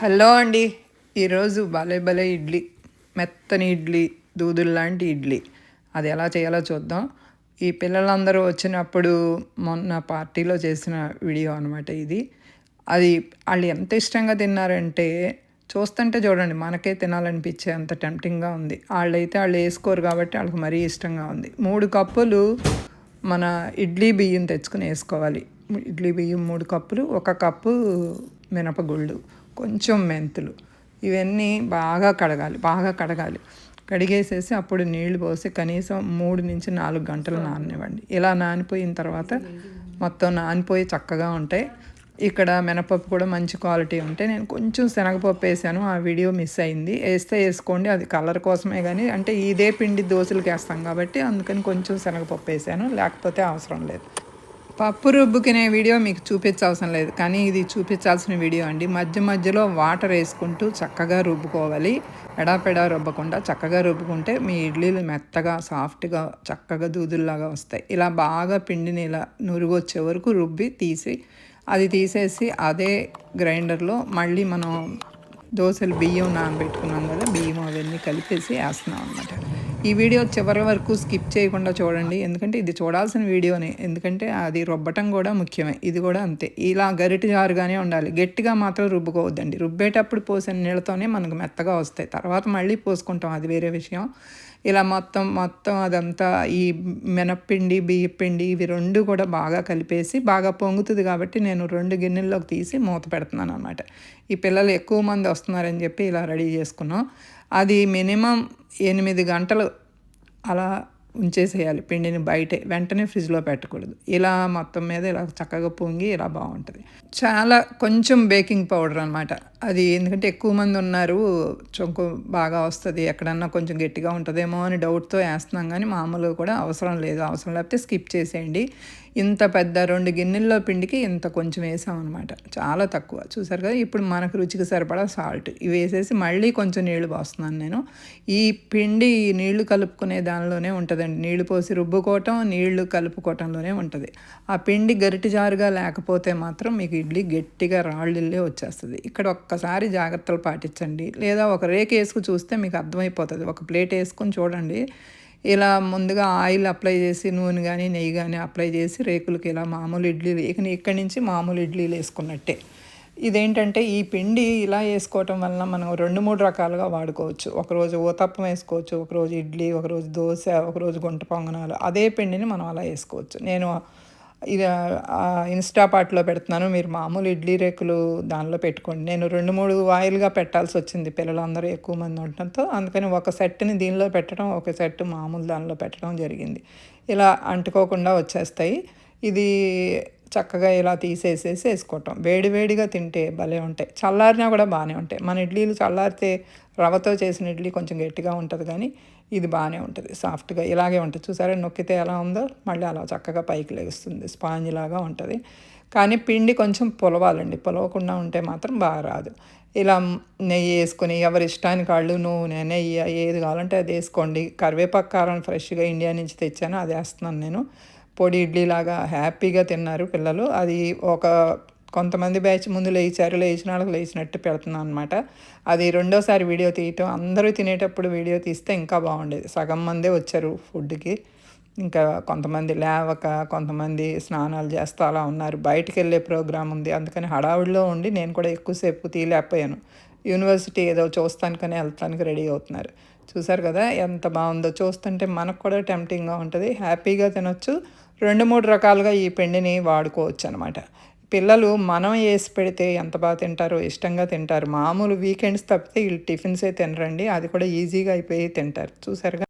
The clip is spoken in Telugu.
హలో అండి. ఈరోజు భలే భలే ఇడ్లీ. మెత్తని ఇడ్లీ దూదులు లాంటి ఇడ్లీ. అది ఎలా చేయాలో చూద్దాం. ఈ పిల్లలందరూ వచ్చినప్పుడు మొన్న పార్టీలో చేసిన వీడియో అనమాట ఇది. అది వాళ్ళు ఎంత ఇష్టంగా తిన్నారంటే చూస్తుంటే చూడండి మనకే తినాలనిపించే అంత టెంప్టింగ్గా ఉంది. వాళ్ళైతే వాళ్ళు వేసుకోరు కాబట్టి వాళ్ళకి మరీ ఇష్టంగా ఉంది. మూడు కప్పులు మన ఇడ్లీ బియ్యం తెచ్చుకుని వేసుకోవాలి. ఇడ్లీ బియ్యం మూడు కప్పులు ఒక కప్పు మినపగుళ్ళు. కొంచెం మెంతులు. ఇవన్నీ బాగా కడగాలి బాగా కడగాలి. కడిగేసేసి అప్పుడు నీళ్ళు పోసి కనీసం మూడు నుంచి నాలుగు గంటలు నాననివ్వండి. ఇలా నానిపోయిన తర్వాత మొత్తం నానిపోయి చక్కగా ఉంటాయి. ఇక్కడ మినపప్పు కూడా మంచి క్వాలిటీ ఉంటే నేను కొంచెం శనగపప్పు వేసాను ఆ వీడియో మిస్ అయింది. వేస్తే వేసుకోండి అది కలర్ కోసమే కానీ అంటే ఇదే పిండి దోశలకు వేస్తాం కాబట్టి అందుకని కొంచెం శనగపప్పు వేసాను లేకపోతే అవసరం లేదు. పప్పు రుబ్బుకునే వీడియో మీకు చూపించాల్సిన లేదు. కానీ ఇది చూపించాల్సిన వీడియో అండి. మధ్య మధ్యలో వాటర్ వేసుకుంటూ చక్కగా రుబ్బుకోవాలి. ఎడాపెడా రుబ్బకుండా చక్కగా రుబ్బుకుంటే మీ ఇడ్లీలు మెత్తగా సాఫ్ట్గా చక్కగా దూదుల్లాగా వస్తాయి. ఇలా బాగా పిండిని ఇలా నురుగు వచ్చే వరకు రుబ్బి తీసి అది తీసేసి అదే గ్రైండర్లో మళ్ళీ మనం దోశలు బియ్యం నానబెట్టుకున్నాం కదా బియ్యం అవన్నీ కలిపేసి వేస్తున్నాం అన్నమాట. ఈ వీడియో చివరి వరకు స్కిప్ చేయకుండా చూడండి. ఎందుకంటే ఇది చూడాల్సిన వీడియోనే. ఎందుకంటే అది రుబ్బటం కూడా ముఖ్యమే. ఇది కూడా అంతే. ఇలా గరిటి జారుగానే ఉండాలి. గట్టిగా మాత్రం రుబ్బుకోవద్దండి. రుబ్బేటప్పుడు పోసిన నీళ్ళతోనే మనకు మెత్తగా వస్తాయి. తర్వాత మళ్ళీ పోసుకుంటాం. అది వేరే విషయం. ఇలా మొత్తం మొత్తం అదంతా ఈ మినప్పిండి బియ్యపిండి ఇవి రెండు కూడా బాగా కలిపేసి బాగా పొంగుతుంది కాబట్టి నేను రెండు గిన్నెల్లోకి తీసి మూత పెడుతున్నాను అనమాట ఈ పిల్లలు ఎక్కువ మంది వస్తున్నారని చెప్పి ఇలా రెడీ చేసుకున్నాం. అది మినిమం ఎనిమిది గంటలు అలా ఉంచేసేయాలి. పిండిని బయటే వెంటనే ఫ్రిడ్జ్లో పెట్టకూడదు. ఇలా మొత్తం మీద ఇలా చక్కగా పొంగి ఇలా బాగుంటుంది. చాలా కొంచెం బేకింగ్ పౌడర్ అనమాట అది ఎందుకంటే ఎక్కువ మంది ఉన్నారు చొంకు బాగా వస్తుంది ఎక్కడన్నా కొంచెం గట్టిగా ఉంటుందేమో అని డౌట్తో వేస్తున్నాం కానీ మామూలుగా కూడా అవసరం లేదు. అవసరం లేకపోతే స్కిప్ చేసేయండి. ఇంత పెద్ద రెండు గిన్నెల్లో పిండికి ఇంత కొంచెం వేసామన్నమాట. చాలా తక్కువ. చూసారు కదా ఇప్పుడు మనకు రుచికి సరిపడా సాల్ట్. ఇవి వేసేసి మళ్ళీ కొంచెం నీళ్ళు పోస్తున్నాను నేను. ఈ పిండి నీళ్ళు కలుపుకునే దానిలోనే ఉంటుందండి. నీళ్ళు పోసి రుబ్బుకోవటం నీళ్ళు కలుపుకోవటంలోనే ఉంటుంది. ఆ పిండి గరిటి జారుగా లేకపోతే మాత్రం మీకు ఇడ్లీ గట్టిగా రాళ్ళిల్లే వచ్చేస్తుంది. ఇక్కడ ఒక్కసారి జాగ్రత్తలు పాటించండి. లేదా ఒక రేక్ వేసుకు చూస్తే మీకు అర్థమైపోతుంది. ఒక ప్లేట్ వేసుకొని చూడండి. ఇలా ముందుగా ఆయిల్ అప్లై చేసి నూనె కానీ నెయ్యి కానీ అప్లై చేసి రేకులకి ఇలా మామూలు ఇడ్లీలు ఇక ఇక్కడి నుంచి మామూలు ఇడ్లీలు వేసుకున్నట్టే. ఇదేంటంటే ఈ పిండి ఇలా వేసుకోవటం వలన మనం రెండు మూడు రకాలుగా వాడుకోవచ్చు. ఒకరోజు ఊతప్పం వేసుకోవచ్చు ఒకరోజు ఇడ్లీ ఒకరోజు దోశ ఒకరోజు గుంట పొంగనాలు. అదే పిండిని మనం అలా వేసుకోవచ్చు. నేను ఇది ఇన్స్టాపాట్లో పెడుతున్నాను. మీరు మామూలు ఇడ్లీ రేకులు దానిలో పెట్టుకోండి. నేను రెండు మూడు వాయిల్గా పెట్టాల్సి వచ్చింది. పిల్లలందరూ ఎక్కువ మంది ఉండటంతో అందుకని ఒక సెట్ని దీనిలో పెట్టడం ఒక సెట్ మామూలు దానిలో పెట్టడం జరిగింది. ఇలా అంటుకోకుండా వచ్చేస్తాయి. ఇది చక్కగా ఇలా తీసేసేసి వేసుకోవటం. వేడి వేడిగా తింటే భలే ఉంటాయి. చల్లారినా కూడా బాగానే ఉంటాయి. మన ఇడ్లీలు చల్లారితే రవ్వతో చేసిన ఇడ్లీ కొంచెం గట్టిగా ఉంటుంది కానీ ఇది బాగానే ఉంటుంది. సాఫ్ట్గా ఇలాగే ఉంటుంది. చూసారా? నొక్కితే ఎలా ఉందో? మళ్ళీ అలా చక్కగా పైకి లేస్తుంది. స్పాంజ్ లాగా ఉంటుంది. కానీ పిండి కొంచెం పొలవాలండి. పొలవకుండా ఉంటే మాత్రం బాగా రాదు. ఇలా నెయ్యి వేసుకొని ఎవరి ఇష్టానికి వాళ్ళు నూనె నెయ్యి ఏది కావాలంటే అది వేసుకోండి. కరివేపాకు కారం ఫ్రెష్గా ఇండియా నుంచి తెచ్చాను. అది వేస్తున్నాను నేను. పొడి ఇడ్లీ లాగా హ్యాపీగా తిన్నారు పిల్లలు. అది ఒక కొంతమంది బ్యాచ్ ముందు లేచారు లేచిన వాళ్ళకి లేచినట్టు పెడుతున్నాను అనమాట అది రెండోసారి వీడియో తీయటం అందరూ తినేటప్పుడు వీడియో తీస్తే ఇంకా బాగుండేది. సగం మందే వచ్చారు ఫుడ్కి. ఇంకా కొంతమంది లేవక కొంతమంది స్నానాలు చేస్తూ అలా ఉన్నారు. బయటికి వెళ్ళే ప్రోగ్రామ్ ఉంది. అందుకని హడావుడిలో ఉండి నేను కూడా ఎక్కువసేపు తీయలేకపోయాను. యూనివర్సిటీ ఏదో చూస్తానికని వెళ్తానికి రెడీ అవుతున్నారు. చూసారు కదా ఎంత బాగుందో. చూస్తుంటే మనకు కూడా టెంప్టింగ్గా ఉంటుంది. హ్యాపీగా తినొచ్చు. రెండు మూడు రకాలుగా ఈ పిండిని వాడుకోవచ్చు అనమాట పిల్లలు మనం వేసి పెడితే ఎంత బాగా తింటారో ఇష్టంగా తింటారు. మామూలు వీకెండ్స్ తప్పితే వీళ్ళు టిఫిన్సే తినరండి. అది కూడా ఈజీగా అయిపోయి తింటారు. చూసారుగా